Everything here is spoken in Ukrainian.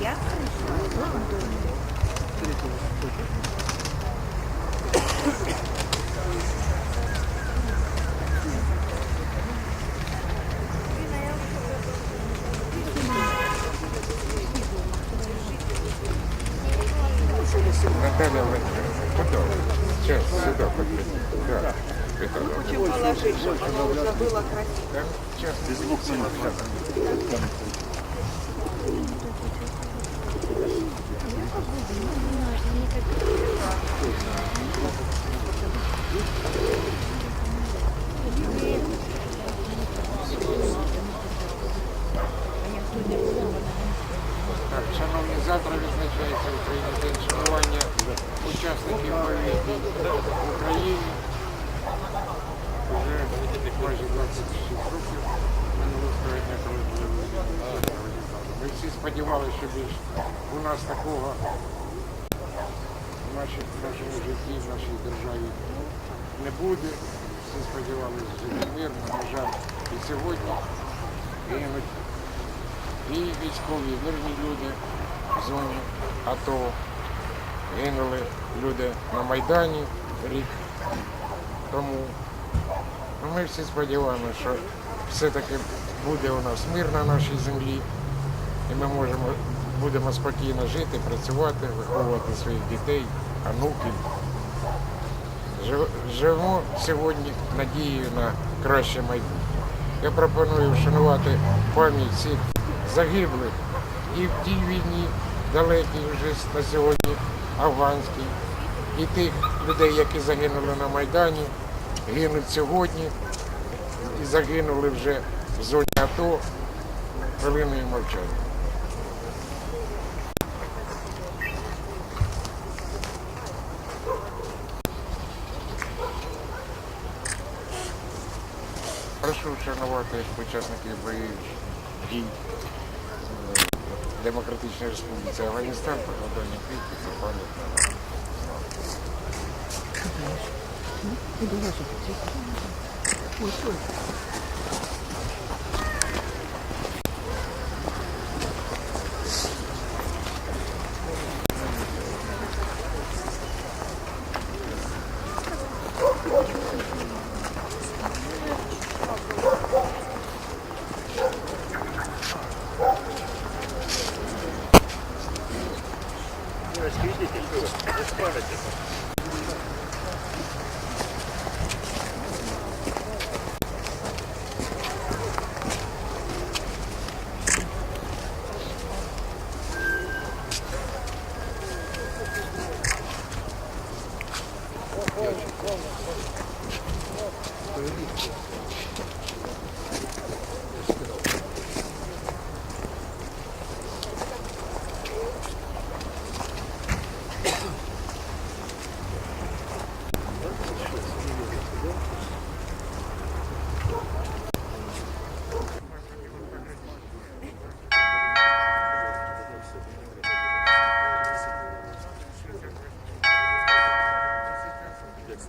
Я Наталья Владимировна, потом. Сейчас, сюда подойдите. Да. Это, Хочу положить, чтобы оно уже было красиво. да, сейчас. Без двух минут. Так, шановні, завтра відзначається в Україні день шанування дій в Україні. Вже майже 26 років минуло століття, коли були радикали. Ми всі сподівалися, що у нас такого в нашому житті, в нашій державі не буде. Всі сподівалися жити мирно, на жаль, і сьогодні і військові, і мирні люди в зоні АТО. Гинули люди на Майдані рік тому. Ну, Ми всі сподіваємося, що все-таки буде у нас мир на нашій землі, і ми можемо, будемо спокійно жити, працювати, виховувати своїх дітей, онуків. Жив- Живемо сьогодні надією на краще майбутнє. Я пропоную вшанувати пам'ять всіх загиблих і в тій війні, далекій вже на сьогодні, афганській, і тих людей, які загинули на Майдані, гинуть сьогодні і загинули вже в зоні АТО хвилиною мовчання. Прошу вшанувати учасників бойових дій Демократичної Республіці Афганістан покладання квітки це пам'ятна. Буду вашу Розкажіть, тільки ви справитеся. Поверніть.